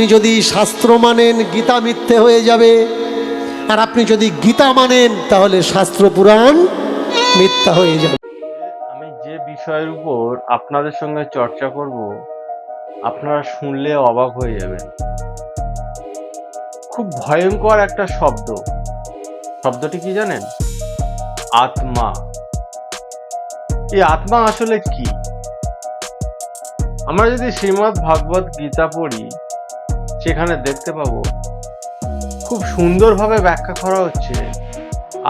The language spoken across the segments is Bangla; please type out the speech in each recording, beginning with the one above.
আপনি যদি শাস্ত্র মানেন, গীতা মিথ্যে হয়ে যাবে। আর আপনি যদি গীতা মানেন, তাহলে শাস্ত্র পুরাণ মিথ্যা হয়ে যাবে। আমি যে বিষয়ের উপর আপনাদের সঙ্গে চর্চা করব, আপনারা শুনলে অবাক হয়ে যাবেন। খুব ভয়ঙ্কর একটা শব্দ। শব্দটি কি জানেন? আত্মা। এই আত্মা আসলে কি? আমরা যদি শ্রীমৎ ভাগবত গীতা পড়ি সেখানে দেখতে পাবো খুব সুন্দরভাবে ব্যাখ্যা করা হচ্ছে।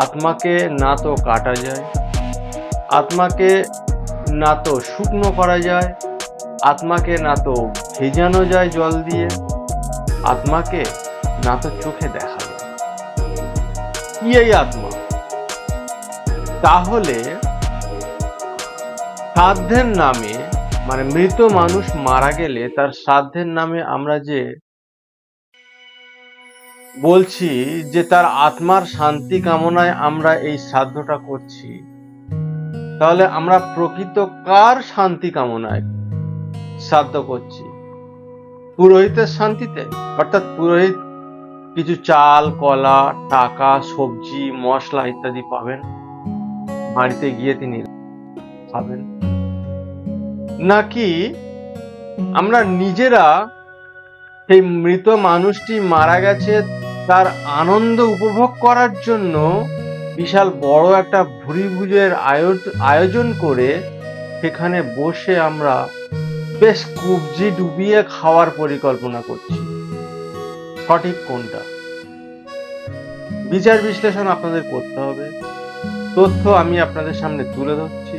আত্মাকে না তো কাটা যায়, আত্মাকে না তো শুকনো করা যায়, আত্মাকে না তো ভেজানো যায় জল দিয়ে, আত্মাকে না তো চোখে দেখা যায়। কি এই আত্মা? তাহলে শ্রাদ্ধের নামে মানে মৃত মানুষ মারা গেলে তার শ্রাদ্ধের নামে আমরা যে বলছি যে তার আত্মার শান্তি কামনায় আমরা এই শ্রাদ্ধটা করছি। তাহলে আমরা প্রকৃত কার শান্তি কামনায় শ্রাদ্ধ করছি? পুরোহিতের শান্তিতে? অর্থাৎ পুরোহিত কিছু চাল, কলা, টাকা, সবজি, মশলা ইত্যাদি পাবেন। বাড়িতে গিয়ে তিনি খাবেন। নাকি আমরা নিজেরা সেই মৃত মানুষটি মারা গেছে তার আনন্দ উপভোগ করার জন্য বিশাল বড় একটা ভুরি ভুজের আয়োজন করে সেখানে বসে আমরা বেশ কুবজি ডুবিয়ে খাওয়ার পরিকল্পনা করছি। সঠিক কোনটা? বিচার বিশ্লেষণ আপনাদের করতে হবে। তথ্য আমি আপনাদের সামনে তুলে ধরছি।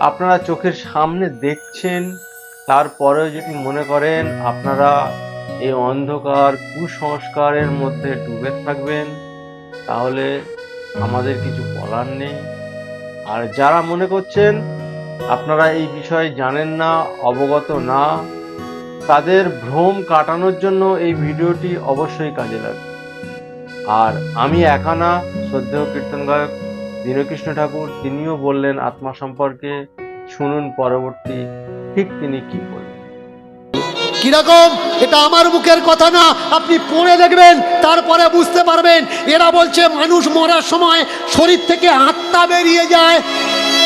আপনারা চোখের সামনে দেখছেন, তারপরেও যদি মনে করেন আপনারা এই অন্ধকার কুসংস্কারের মধ্যে ডুবে থাকবেন, তাহলে আমাদের কিছু বলার নেই। আর যারা মনে করছেন আপনারা এই বিষয়ে জানেন না, অবগত না, তাদের ভ্রম কাটানোর জন্য এই ভিডিওটি অবশ্যই কাজে লাগবে। আর আমি একা না, শ্রদ্ধেয় কীর্তন গায়ক দীনকৃষ্ণ ঠাকুর, তিনিও বললেন আত্মা সম্পর্কে, শুনুন পরবর্তী ঠিক তিনি কি বললেন কীরকম? এটা আমার মুখের কথা না। আপনি পড়ে দেখবেন, তারপরে বুঝতে পারবেন। এরা বলছে, মানুষ মরার সময় শরীর থেকে আত্মা বেরিয়ে যায়।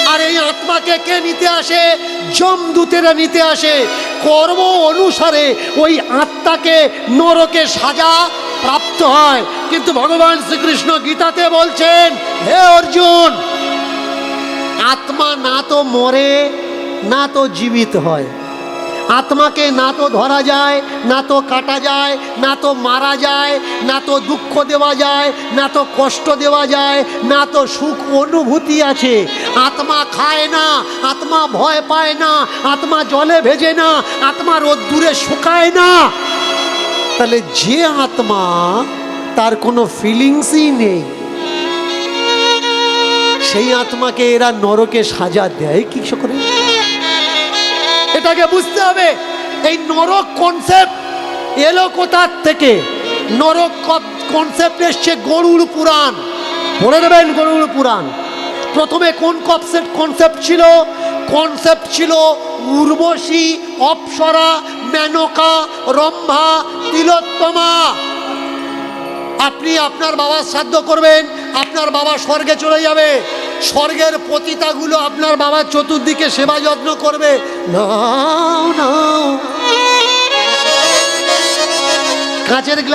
আর এই আত্মাকে কে নিতে আসে? জমদূতেরা নিতে আসে। কর্ম অনুসারে ওই আত্মাকে নরকে সাজা প্রাপ্ত হয়। কিন্তু ভগবান শ্রীকৃষ্ণ গীতাতে বলছেন, হে অর্জুন, আত্মা না তো মরে, না তো জীবিত হয়। আত্মাকে না তো ধরা যায়, না তো কাটা যায়, না তো মারা যায়, না তো দুঃখ দেওয়া যায়, না তো কষ্ট দেওয়া যায়, না তো সুখ অনুভূতি আছে। আত্মা খায় না, আত্মা ভয় পায় না, আত্মা জলে ভেজে না, আত্মা রোদ্দুরে শুকায় না। তাহলে যে আত্মা, তার কোনো ফিলিংসই নেই। সেই আত্মাকে এরা নরকে সাজা দেয় কিছু করে এটাকে বুঝতে হবে। এই নরক কনসেপ্ট এলো কোথার থেকে? নরক কনসেপ্ট এসছে গরুর পুরাণ। বলে নেবেন গরুর পুরাণ। প্রথমে কোন কনসেপ্ট কনসেপ্ট ছিল? কনসেপ্ট ছিল উর্বশী, অপ্সরা মেনকা রম্ভা, তিলোত্তমা। আপনি আপনার বাবার শ্রাদ্ধ করবেন, আপনার বাবা স্বর্গে চলে যাবে। স্বর্গের পতিতাগুলো আপনার বাবার চতুর্দিকে সেবা যত্ন করবে। নাও নাও। কাঁচের গ্লাস